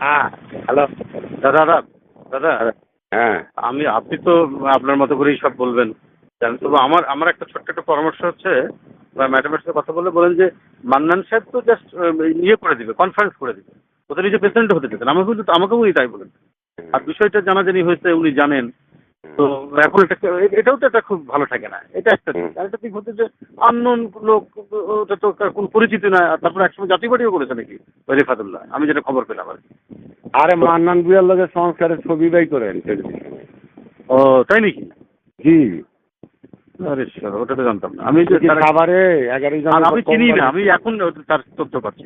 হ্যাঁ হ্যালো। দাদা দাদা দাদা হ্যাঁ। আমি আপনি তো আপনার মতো করেই সব বলবেন তবে আমার আমার একটা ছোট্ট একটা পরামর্শ হচ্ছে বা ম্যাডামের সাথে কথা বলে বলেন যে মান্নান সাহেব তো জাস্ট ইয়ে করে দিবে কনফারেন্স করে দিবে। ওদের নিজে প্রেসিডেন্ট হতে দিতেন আমাকে আমাকেও উনি তাই বলেন। আর বিষয়টা জানাজানি হয়েছে উনি জানেন। তো এখন এটা এটাও তো একটা খুব ভালো থাকে না। এটা একটা দিক আর একটা দিক হচ্ছে যে আননোন লোক ওটা তো কোন পরিচিতি না। আর তারপরে একসময় জাতি বাড়িও করেছে নাকি? ওই রেফাতুল্লাহ। আমি যেটা খবর পেলাম আর কি। আরে মান্নান বুয়ার লগে সংস্কারের ছবি বাই করেন ও তাই নাকি? জি। আরে স্যার ওটা তো জানতাম না। আমি খাবারে এগারো জন আমি চিনি না। আমি এখন তার তথ্য পাচ্ছি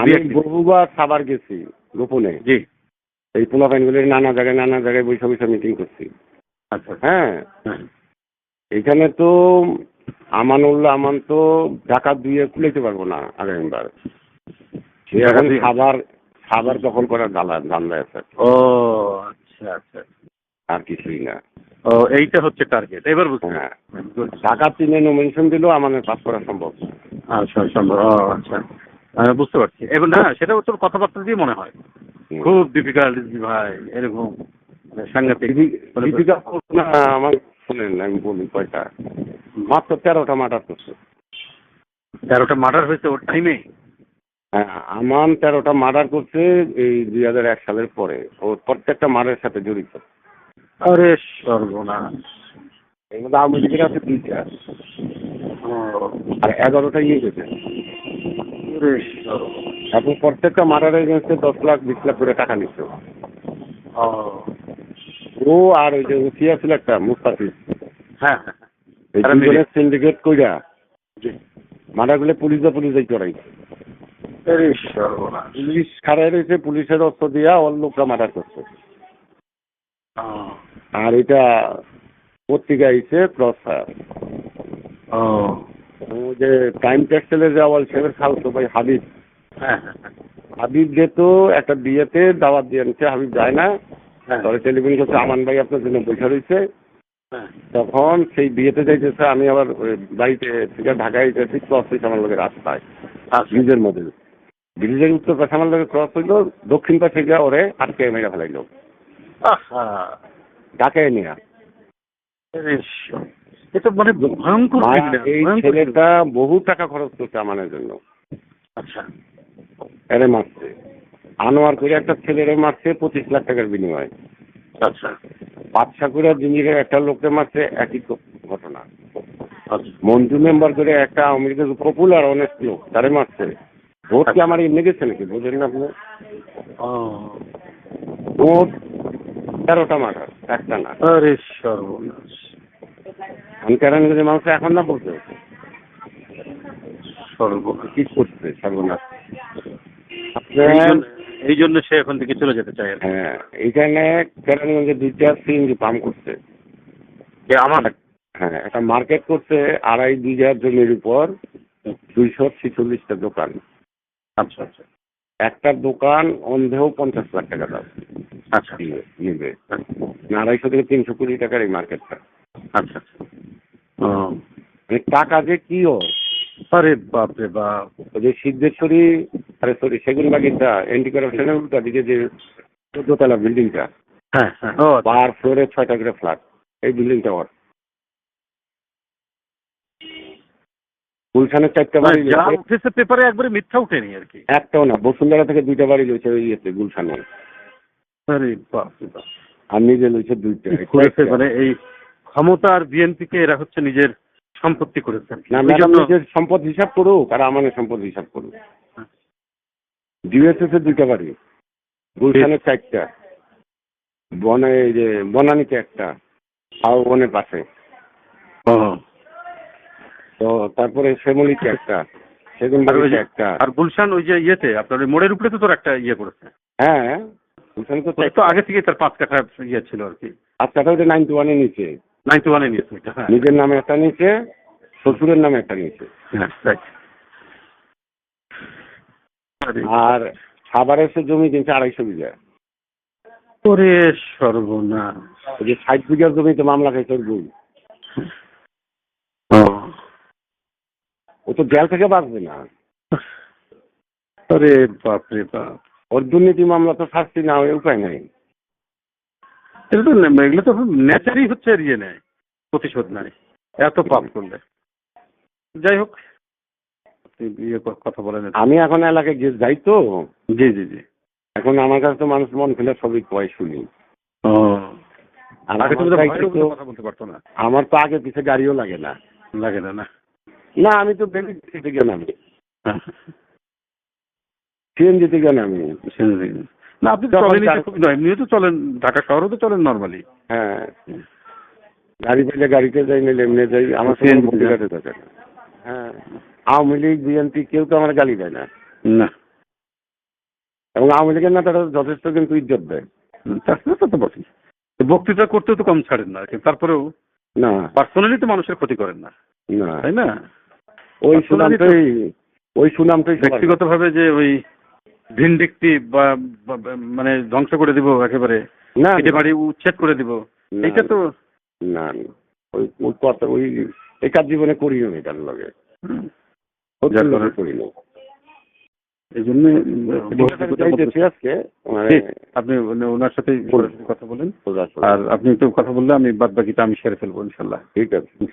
আমি বহুবার খাবার গেছি গোপনে। জি। এই পোলাপাইনগুলির নানা জায়গায় নানা জায়গায় বসে বসে মিটিং করছি। আচ্ছা। হ্যাঁ। হ্যাঁ। এখানে তো আমানুল্লাহ আমান তো ঢাকা দুইয়ে খুলেতে পারব না আগামীবার সে এখন? খাবার খাবার দখল করার দালা ধান্দা আছে। ও আচ্ছা আচ্ছা। আর কিছুই না। ও এইটা হচ্ছে টার্গেট এবার বুঝছি। হ্যাঁ. ঢাকা তিনে নমিনেশন দিলেও আমাদের পাস করা সম্ভব। আচ্ছা সম্ভব। ও আচ্ছা। বুঝতে পারছি। এবার না সেটা তোর কথাবার্তা দিয়ে মনে হয়। খুব ডিফিকাল্ট ভাই এরকম মানে সাংঘাতিক দীপিকা না আমার শুনেন আমি বলি কয়টা। মাত্র তেরোটা মার্ডার করছে। তেরোটা মার্ডার হয়েছে ওর টাইমে হ্যাঁ আমান তেরোটা মার্ডার করছে এই দুই হাজার এক সালের পরে। ও প্রত্যেকটা মার্ডারের সাথে জড়িত। আরে সর্বনাশ। এর মধ্যে আওয়ামী লীগের আছে দুইটা ও, আর এগারোটা ইয়ে গেছে আরে সর্বনাশ। এখন প্রত্যেকটা মার্ডারের এগেন্সে দশ লাখ বিশ লাখ করে টাকা নিচ্ছে। ও, ও আর ওই যে উঠিয়া ছিল একটা মুস্তাফিজ। হ্যাঁ হ্যাঁ এই দুজনের সিন্ডিকেট কইরা মার্ডারগুলো পুলিশ দা পুলিশ যাই করাই পুলিশ খাড়াই রয়েছে পুলিশের অস্ত্র দিয়া ওর লোকরা মার্ডার করছে। আর এটা পত্রিকা আইছে ক্রস ফায়ার যে টাইম টেক্সটাইলের যে আওয়াল সাহেবের খালতো ভাই হাবিব। হ্যাঁ হ্যাঁ হ্যাঁ, হাবিব যেত একটা বিয়েতে দাওয়াত দিয়ে আনছে হাবিব যায় না। হ্যাঁ। তবে টেলিফোন করছে আমান ভাই আপনার জন্য বসে রয়েছে। হ্যাঁ। তখন সেই বিয়েতে যাইতেছে আমি আবার বাড়িতে থেকে ঢাকায় যেতেছি ক্রস হয়েছে আমার লোকের রাস্তায় আচ্ছা। ব্রিজের মধ্যে। ব্রিজের উত্তর পাশে আমার লোকের ক্রস হইল দক্ষিণ পাশে গিয়ে ওরে আটকে মেরে ফেলাইলো। ঢাকায় নিয়ে এটা মানে ভয়ঙ্কর এই ছেলেটা বহু টাকা খরচ করছে আমাদের জন্য। আচ্ছা। এরে মারছে। আনোয়ার করে একটা ছেলেরে মারছে পঁচিশ লাখ টাকার বিনিময়ে। আচ্ছা। বাদশা করে জিঞ্জিরের একটা লোককে মারছে একই ঘটনা। আচ্ছা। মন্ত্রী মেম্বার করে একটা আমেরিকার পপুলার অনেস্ট লোক তারে মারছে। ভোট কি আমার এমনি গেছে নাকি? বুঝলেন না আপনি? ভোট তেরোটা মার্ডার একটা না। আরে সর্বনাশ। আমি কেরানীগঞ্জের মানুষ এখন না বলতে সর্বনাশ। কি করছে সর্বনাশ? এই জন্য- এই জন্য সে এখন থেকে চলে যেতে চায়। হ্যাঁ এইখানে কেরানীগঞ্জে দুইটা সিএনজি পাম্প করছে। যে আমার? হ্যাঁ একটা মার্কেট করছে আড়াই দুই হাজার জমির উপর দুইশো ছিচল্লিশটা দোকান। আচ্ছা আচ্ছা। একটা দোকান অন্ধেও পঞ্চাশ লাখ টাকা দাম। আচ্ছা। নিবে নিবে। আড়াইশো থেকে তিনশো কোটি টাকার এই মার্কেটটা। আচ্ছা আচ্ছা। মানে টাকা যে কি ওর? আরে বাপ। রে বাপ যে সিদ্ধেশ্বরী আরে সরি সেগুন বাগিচা এন্টি করাপশনের উল্টা দিকে যে চোদ্দতলা বিল্ডিংটা হ্যাঁ হ্যাঁ। ও আচ্ছা। ফ্লোরে ছয়টা করে ফ্ল্যাট এই বিল্ডিংটা ওর। গুলশানের চারটা মানে বাড়ি পেপারে একবারে মিথ্যা উঠেনি আর কি। একটাও না বসুন্ধরা থেকে দুইটা বাড়ি রয়েছে ওই ইয়েতে গুলশানে। আরে বাপ। আর নিজে রয়েছে দুইটা। করেছে? মানে এই ক্ষমতা আর বিএনপি কে এরা হচ্ছে নিজের সম্পত্তি করেছে না নিজের সম্পদ হিসাব করুক আর আমাদের সম্পদ হিসাব করুক। ডিএসএস এর দুইটা বাড়ি গুলশানের চারটা। বনে এই যে বনানীতে একটা। হাও বনের পাশে। ও। তো তারপরে শ্যামলিতে একটা সেগুন বাড়িতে একটা। আর গুলশান ওই যে ইয়েতে আপনার ওই মোড়ের উপরে তো তোর একটা ইয়ে করেছে হ্যাঁ গুলশানে তো তো আগে থেকে তার পাঁচ কাঠা ইয়ে ছিল আর কি। আচ্ছাটা ওটা নাইনটি ওয়ানে নিচে নাইনটি ওয়ানে নিয়েছে ওইটা হ্যাঁ। নিজের নামে একটা নিচে শ্বশুরের নামে একটা নিচে হ্যাঁ, right. আরে, আর খাবারের সে জমি কিনছে আড়াইশো বিঘা। ওরে সর্বনাশ। ওই যে ষাট বিঘার জমিতে মামলা খাইছে ওর বই ও। তো জেল থেকে বাঁচবে না। আরে বাপ রে বাপ। ওর দুর্নীতি মামলা তো শাস্তি না হয়ে উপায় নাই। এটা তো এগুলো তো নেচারই হচ্ছে ইয়ে নেয় প্রতিশোধ নেয় এত পাপ করলে। যাই হোক ইয়ে কথা বলেন আমি এখন এলাকায় গিয়ে যাই তো? জি জি জি। এখন আমার কাছে তো মানুষ মন খুলে সবই কয় শুনি। আমার তো- কথা বলতে পারতো না। আমার তো আগে পিছে গাড়িও লাগে না। লাগে না না? আমি তো বেবি থেকে হ্যাঁ। সিএনজি থেকে নামি সেজন্যই। না আপনি এমনিও তো চলেন। ঢাকা শহরেও তো চলেন নর্মালি হ্যাঁ। গাড়ি পেলে গাড়িতে যাই নিলে এমনি যাই। আমার থাকে হ্যাঁ। আওয়ামী লীগ বিএনপি কেউ তো আমার গালি দেয় না। না। এবং আওয়ামী লীগের নেতারা যথেষ্ট কিন্তু ইজ্জত দেয়। তা তো বটেই। বক্তৃতা করতেও তো কম ছাড়েন না তারপরেও না। পার্সোনালি তো মানুষের ক্ষতি করেন না। না। তাই না? ওই সুনামটাই ওই সুনামটাই ব্যক্তিগতভাবে যে ওই ভিনডিক্টি বা মানে ধ্বংস করে দিব একেবারে না বাড়ি উচ্ছেদ করে দিব এটা তো না না। ওই ওই কথা ওই এই কাজ জীবনে করিও নি তার লগে। যার কারণে- করি এই জন্য আজকে মানে আপনি উনি- ওনার সাথে কথা বলেন। আর আপনি একটু কথা বললে আমি বাদ বাকিটা আমি সেরে ফেলব ইনশাল্লাহ। ঠিক আছে